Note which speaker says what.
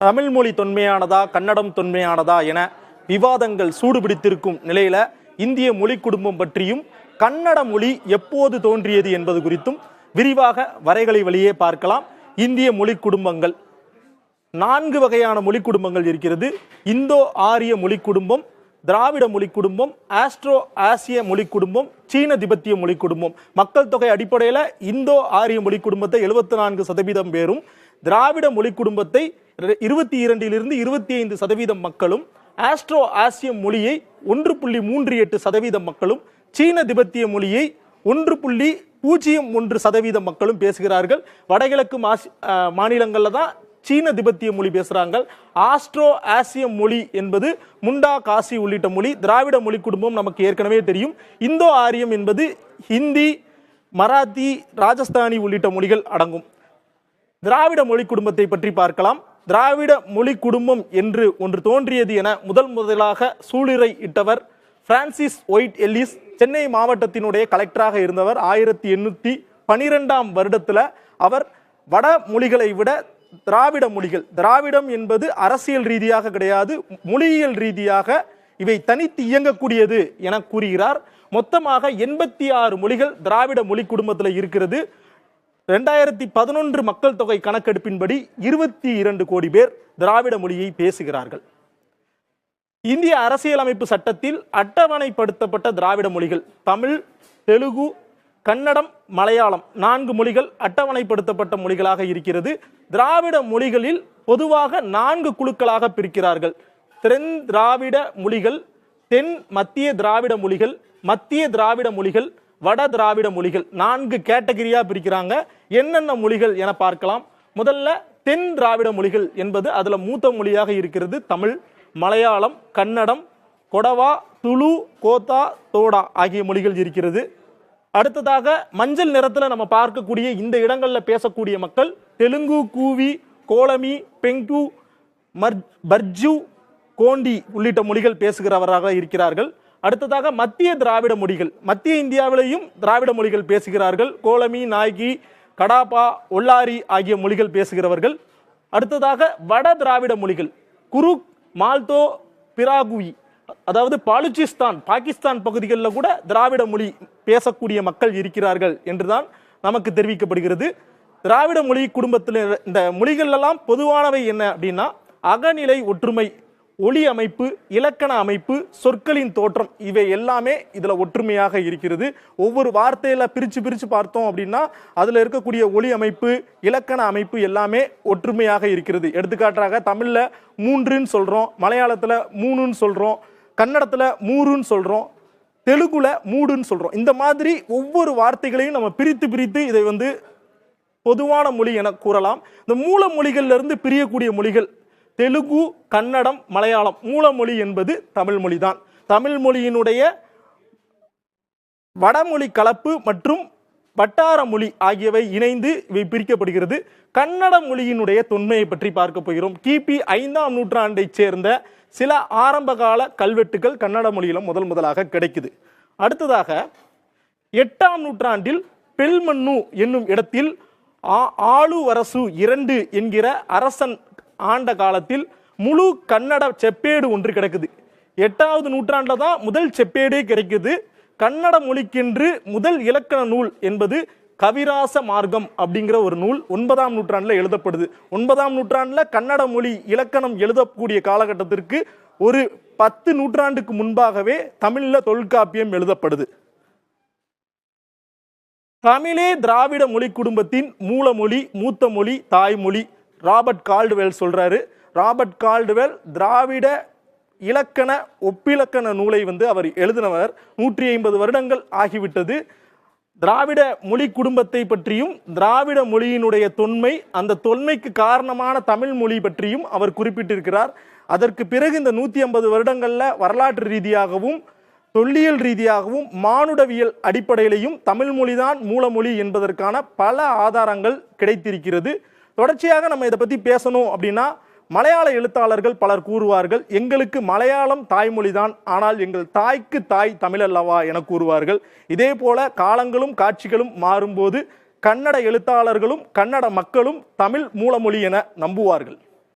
Speaker 1: தமிழ் மொழி தொன்மையானதா கன்னடம் தொன்மையானதா என விவாதங்கள் சூடுபிடித்திருக்கும் நிலையில இந்திய மொழி குடும்பம் பற்றியும் கன்னட மொழி எப்போது தோன்றியது என்பது குறித்தும் விரிவாக வரைகளை வழியே பார்க்கலாம். இந்திய மொழி குடும்பங்கள். நான்கு வகையான மொழி குடும்பங்கள் இருக்கிறது. இந்தோ ஆரிய மொழி குடும்பம் திராவிட மொழி குடும்பம் ஆஸ்ட்ரோ ஆசிய மொழி குடும்பம் சீன திபெத்திய மொழி குடும்பம். மக்கள் தொகை அடிப்படையில் இந்தோ ஆரிய மொழி குடும்பத்தை எழுபத்தி நான்கு சதவீதம் பேரும் திராவிட மொழி குடும்பத்தை இருபத்தி இரண்டிலிருந்து இருபத்தி ஐந்து சதவீதம் மக்களும் ஆஸ்ட்ரோ ஆசிய மொழியை ஒன்று புள்ளி மூன்று எட்டு சதவீதம் மக்களும் சீன திபெத்திய மொழியை ஒன்று புள்ளி பூஜ்ஜியம் ஒன்று சதவீதம் மக்களும் பேசுகிறார்கள். வடகிழக்கு மாசி மாநிலங்களில் தான் சீன திபெத்திய மொழி பேசுகிறாங்க ஆஸ்ட்ரோ ஆசிய மொழி என்பது முண்டா காசி உள்ளிட்ட மொழி திராவிட மொழி குடும்பம் நமக்கு ஏற்கனவே தெரியும். இந்தோ ஆரியம் என்பது ஹிந்தி மராத்தி ராஜஸ்தானி உள்ளிட்ட மொழிகள் அடங்கும். திராவிட மொழி குடும்பத்தை பற்றி பார்க்கலாம். திராவிட மொழி குடும்பம் என்று ஒன்று தோன்றியது என முதல் முதலாக சூளுரை இட்டவர் பிரான்சிஸ் ஒயிட் எல்லிஸ். சென்னை மாவட்டத்தினுடைய கலெக்டராக இருந்தவர். ஆயிரத்தி எண்ணூற்றி பனிரெண்டாம் வருடத்தில் அவர் வட மொழிகளை விட திராவிட மொழிகள் திராவிடம் என்பது அரசியல் ரீதியாக கிடையாது மொழியியல் ரீதியாக இவை தனித்து இயங்கக்கூடியது என கூறுகிறார். மொத்தமாக எண்பத்தி ஆறு மொழிகள் திராவிட மொழி குடும்பத்தில் இருக்கிறது. ரெண்டாயிரத்தி பதினொன்று மக்கள் தொகை கணக்கெடுப்பின்படி இருபத்தி இரண்டு கோடி பேர் திராவிட மொழியை பேசுகிறார்கள். இந்திய அரசியலமைப்பு சட்டத்தில் அட்டவணைப்படுத்தப்பட்ட திராவிட மொழிகள் தமிழ் தெலுங்கு கன்னடம் மலையாளம் நான்கு மொழிகள் அட்டவணைப்படுத்தப்பட்ட மொழிகளாக இருக்கிறது. திராவிட மொழிகளில் பொதுவாக நான்கு குழுக்களாக பிரிக்கிறார்கள். தென் திராவிட மொழிகள் தென் மத்திய திராவிட மொழிகள் மத்திய திராவிட மொழிகள் வட திராவிட மொழிகள் நான்கு கேட்டகரியா பிரிக்கிறாங்க. என்னென்ன மொழிகள் என பார்க்கலாம். முதல்ல தென் திராவிட மொழிகள் என்பது அதுல மூத்த மொழியாக இருக்கிறது தமிழ் மலையாளம் கன்னடம் கொடவா துளு கோத்தா தோடா ஆகிய மொழிகள் இருக்கிறது. அடுத்ததாக மஞ்சள் நிறத்தில் நம்ம பார்க்கக்கூடிய இந்த இடங்களில் பேசக்கூடிய மக்கள் தெலுங்கு கூவி கோலமி பெங்கு மர் பர்ஜு கோண்டி உள்ளிட்ட மொழிகள் பேசுகிறவராக இருக்கிறார்கள். அடுத்ததாக மத்திய திராவிட மொழிகள். மத்திய இந்தியாவிலேயும் திராவிட மொழிகள் பேசுகிறார்கள். கோலமி நாய்கி கடாபா ஒல்லாரி ஆகிய மொழிகள் பேசுகிறவர்கள். அடுத்ததாக வட திராவிட மொழிகள். குருக் மால்தோ பிராகுயி அதாவது பாலுச்சிஸ்தான் பாகிஸ்தான் பகுதிகளில் கூட திராவிட மொழி பேசக்கூடிய மக்கள் இருக்கிறார்கள் என்றுதான் நமக்கு தெரிவிக்கப்படுகிறது. திராவிட மொழி குடும்பத்தில் இந்த மொழிகள் எல்லாம் பொதுவானவை என்ன அப்படின்னா அகநிலை ஒற்றுமை ஒளி அமைப்பு இலக்கண அமைப்பு சொற்களின் தோற்றம் இவை எல்லாமே இதில் ஒற்றுமையாக இருக்கிறது. ஒவ்வொரு வார்த்தையில் பிரித்து பிரித்து பார்த்தோம் அப்படின்னா அதில் இருக்கக்கூடிய ஒளி அமைப்பு இலக்கண அமைப்பு எல்லாமே ஒற்றுமையாக இருக்கிறது. எடுத்துக்காட்டாக தமிழில் மூன்றுன்னு சொல்கிறோம் மலையாளத்தில் மூணுன்னு சொல்கிறோம் கன்னடத்தில் மூருன்னு சொல்கிறோம் தெலுங்குல மூடுன்னு சொல்கிறோம் இந்த மாதிரி ஒவ்வொரு வார்த்தைகளையும் நம்ம பிரித்து பிரித்து இதை வந்து பொதுவான மொழி என கூறலாம். இந்த மூல மொழிகள்லேருந்து பிரியக்கூடிய மொழிகள் தெலுங்கு கன்னடம் மலையாளம் மூலமொழி என்பது தமிழ் மொழி தான் தமிழ் மொழியினுடைய வடமொழி கலப்பு மற்றும் வட்டார மொழி ஆகியவை இணைந்து இவை பிரிக்கப்படுகிறது. கன்னட மொழியினுடைய தொன்மையை பற்றி பார்க்க போகிறோம். கிபி ஐந்தாம் நூற்றாண்டை சேர்ந்த சில ஆரம்பகால கல்வெட்டுகள் கன்னட மொழியில முதல் முதலாக கிடைக்குது. அடுத்ததாக எட்டாம் நூற்றாண்டில் பெல்மன்னு என்னும் இடத்தில் ஆ- ஆளுவரசு இரண்டு என்கிற அரசன் ஆண்ட காலத்தில் முழு கன்னட செப்பேடு ஒன்று கிடக்குது. எட்டாவது நூற்றாண்டில் தான் முதல் செப்பேடே கிடைக்குது. கன்னட மொழிக்கென்று முதல் இலக்கண நூல் என்பது கவிராச மார்க்கம் அப்படிங்கிற ஒரு நூல் ஒன்பதாம் நூற்றாண்டில் எழுதப்படுது. ஒன்பதாம் நூற்றாண்டில் கன்னட மொழி இலக்கணம் எழுதக்கூடிய காலகட்டத்திற்கு ஒரு பத்து நூற்றாண்டுக்கு முன்பாகவே தமிழில் தொல்காப்பியம் எழுதப்படுது. தமிழே திராவிட மொழி குடும்பத்தின் மூலமொழி மூத்த மொழி தாய்மொழி ராபர்ட் கால்டுவெல் சொல்கிறாரு ராபர்ட் கால்டுவெல் திராவிட இலக்கண ஒப்பிலக்கண நூலை வந்து அவர் எழுதினவர். நூற்றி ஐம்பது வருடங்கள் ஆகிவிட்டது. திராவிட மொழி குடும்பத்தை பற்றியும் திராவிட மொழியினுடைய தொன்மை அந்த தொன்மைக்கு காரணமான தமிழ் மொழி பற்றியும் அவர் குறிப்பிட்டிருக்கிறார். அதற்கு பிறகு இந்த நூற்றி ஐம்பது வருடங்களில் வரலாற்று ரீதியாகவும் தொல்லியல் ரீதியாகவும் மானுடவியல் அடிப்படையிலையும் தமிழ் மொழிதான் மூலமொழி என்பதற்கான பல ஆதாரங்கள் கிடைத்திருக்கிறது. தொடர்ச்சியாக நம்ம இதை பற்றி பேசணும் அப்படின்னா மலையாள எழுத்தாளர்கள் பலர் கூறுவார்கள் எங்களுக்கு மலையாளம் தாய்மொழி தான் ஆனால் எங்கள் தாய்க்கு தாய் தமிழ் அல்லவா என கூறுவார்கள். இதே போல காலங்களும் காட்சிகளும் மாறும்போது கன்னட எழுத்தாளர்களும் கன்னட மக்களும் தமிழ் மூலமொழி என நம்புவார்கள்.